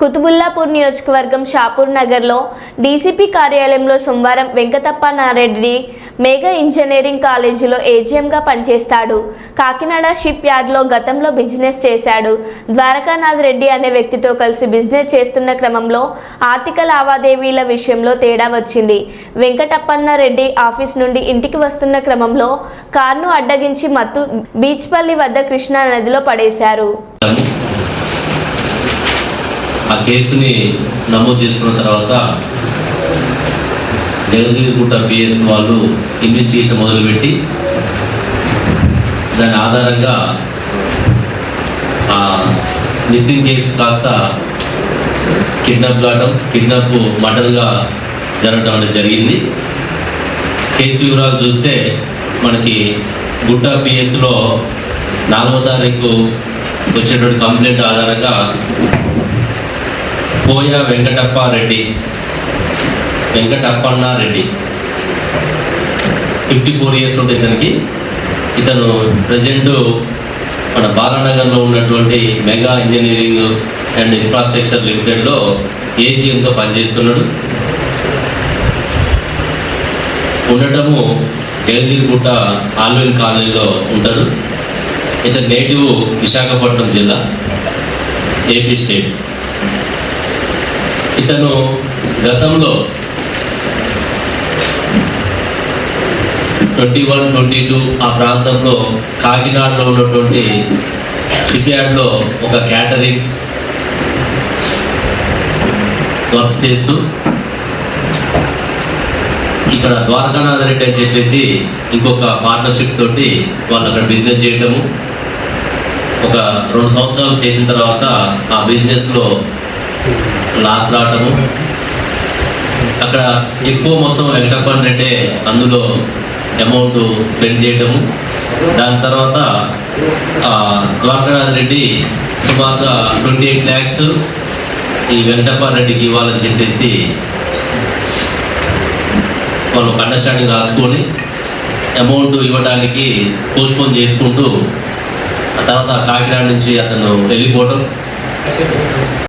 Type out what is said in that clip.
కుతుబుల్లాపూర్ నియోజకవర్గం షాపూర్ నగర్లో డీసీపీ కార్యాలయంలో సోమవారం వెంకటప్ప నారెడ్డి మేఘా ఇంజనీరింగ్ కాలేజీలో ఏజీఎంగా పనిచేస్తాడు. కాకినాడ షిప్ యార్డ్లో గతంలో బిజినెస్ చేశాడు. ద్వారకానాథ్ రెడ్డి అనే వ్యక్తితో కలిసి బిజినెస్ చేస్తున్న క్రమంలో ఆర్థిక లావాదేవీల విషయంలో తేడా వచ్చింది. వెంకటప్పన్న రెడ్డి ఆఫీస్ నుండి ఇంటికి వస్తున్న క్రమంలో కారును అడ్డగించి మత్తు బీచ్పల్లి వద్ద కృష్ణా నదిలో పడేశారు. ఆ కేసుని నమోదు చేసుకున్న తర్వాత జగదీర్గుట్ట పిఎస్ వాళ్ళు ఇన్వెస్టిగేషన్ మొదలుపెట్టి దాని ఆధారంగా ఆ మిస్సింగ్ కేసు కాస్త కిడ్నాప్ కావడం కిడ్నాప్ మర్డర్గా జరగడం అనేది జరిగింది. కేసు వివరాలు చూస్తే మనకి గుట్ట పిఎస్లో నాలుగో తారీఖు వచ్చినటువంటి కంప్లైంట్ ఆధారంగా Koya Venkatappa Reddy Venkatappanna Reddy fifty four years ఉంటే ఇతనికి. ఇతను ప్రజెంట్ మన బాలానగర్లో ఉన్నటువంటి మెగా ఇంజనీరింగ్ అండ్ ఇన్ఫ్రాస్ట్రక్చర్ లిమిటెడ్లో ఏజీఎంగా పనిచేస్తున్నాడు. ఉండటము జగదీర్గుట్ట ఆల్విన్ కాలనీలో ఉంటాడు. ఇతని నేటివ్ విశాఖపట్నం జిల్లా ఏపీ స్టేట్. ఇతను గతంలో ట్వంటీ వన్ ట్వంటీ టూ ఆ ప్రాంతంలో కాకినాడలో ఉన్నటువంటి షిప్యార్డ్లో ఒక క్యాటరింగ్ వర్క్ చేస్తూ ఇక్కడ ద్వారకానాథ్ రెడ్డి అని చెప్పేసి ఇంకొక పార్ట్నర్షిప్ తోటి వాళ్ళు అక్కడ బిజినెస్ చేయటము. ఒక రెండు సంవత్సరాలు చేసిన తర్వాత ఆ బిజినెస్లో లాస్ రావటము. అక్కడ ఎక్కువ మొత్తం వెంకటప్పన్ రెడ్డే అందులో అమౌంట్ స్పెండ్ చేయటము. దాని తర్వాత ద్వారకనాథ్ రెడ్డి సుమారుగా ట్వంటీ ఎయిట్ ల్యాక్స్ ఈ వెంకటప్ప రెడ్డికి ఇవ్వాలని చెప్పేసి వాళ్ళు ఒక అండర్స్టాండింగ్ రాసుకొని అమౌంట్ ఇవ్వడానికి పోస్ట్పోన్ చేసుకుంటూ ఆ తర్వాత కాకినాడ నుంచి అతను వెళ్ళిపోవడం